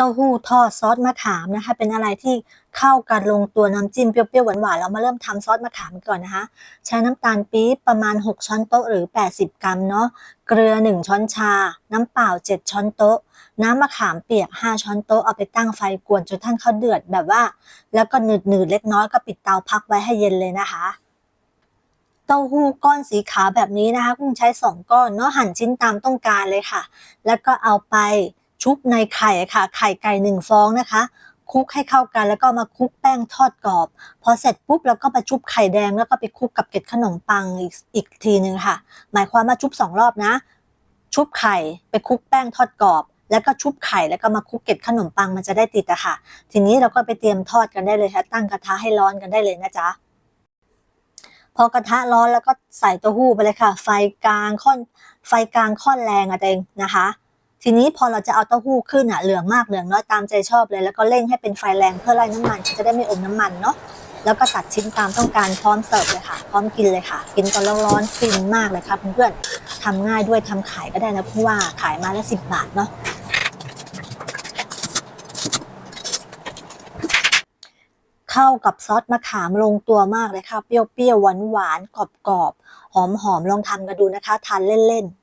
ต้าหู้ทอดซอสมะขามนะคะ เป็นอะไรที่เข้ากันลงตัวน้ำจิ้มเปรี้ยวๆหวานๆเรามาเริ่มทำซอสมะขามก่อนนะคะ ใช้น้ำตาลปี๊บประมาณ 6 ช้อนโต๊ะหรือ 80 กรัมเนาะเกลือ 1 ช้อนชา น้ำเปล่า 7 ช้อนโต๊ะ น้ำมะขามเปียก 5 ช้อนโต๊ะเอาไปตั้งไฟกวนจนท่านเขาเดือดแบบว่า แล้วก็หนืดๆเล็กน้อยก็ปิดเตาพักไว้ให้เย็นเลยนะคะเต้าหู้ก้อนสีขาวแบบนี้นะคะกุ้งใช้ 2 ก้อนเนาะหั่นชิ้นตามต้องการเลยค่ะ แล้วก็เอาไป ชุบในไข่ค่ะ ไข่ไก่หนึ่งฟองนะคะคลุกให้เข้ากันแล้วก็มาคลุกแป้งทอดกรอบ พอเสร็จปุ๊บเราก็ไปชุบไข่แดงแล้วก็ไปคลุกกับเกล็ดขนมปังอีกอีกทีหนึ่งค่ะ หมายความว่าชุบสองรอบนะ ชุบไข่ไปคลุกแป้งทอดกรอบ แล้วก็ชุบไข่แล้วก็มาคลุกเกล็ดขนมปังมันจะได้ติดอะค่ะ ทีนี้เราก็ไปเตรียมทอดกันได้เลยค่ะ ตั้งกระทะให้ร้อนกันได้เลยนะจ๊ะพอกระทะร้อนแล้วก็ใส่เต้าหู้ไปเลยค่ะ ไฟกลางค่อนไฟกลางค่อนแรงอะเองนะคะ ทีนี้พอเราจะเอาเต้าหู้ขึ้นอะเหลืองมากเหลืองน้อยตามใจชอบเลย แล้วก็เร่งให้เป็นไฟแรงเพื่อไล่น้ำมันจะได้ไม่อมน้ำมันเนาะแล้วก็ตัดชิ้นตามต้องการพร้อมเสิร์ฟเลยค่ะ พร้อมกินเลยค่ะ กินตอนร้อนๆฟินมากเลยค่ะเพื่อนๆทำง่ายด้วยทำขายก็ได้นะเพราะว่าขายมาละสิบบาทเนาะเข้ากับซอสมะขามลงตัวมากเลยค่ะ เปรี้ยวๆหวานๆกรอบๆหอมๆลองทำกันดูนะคะ ทานเล่นๆ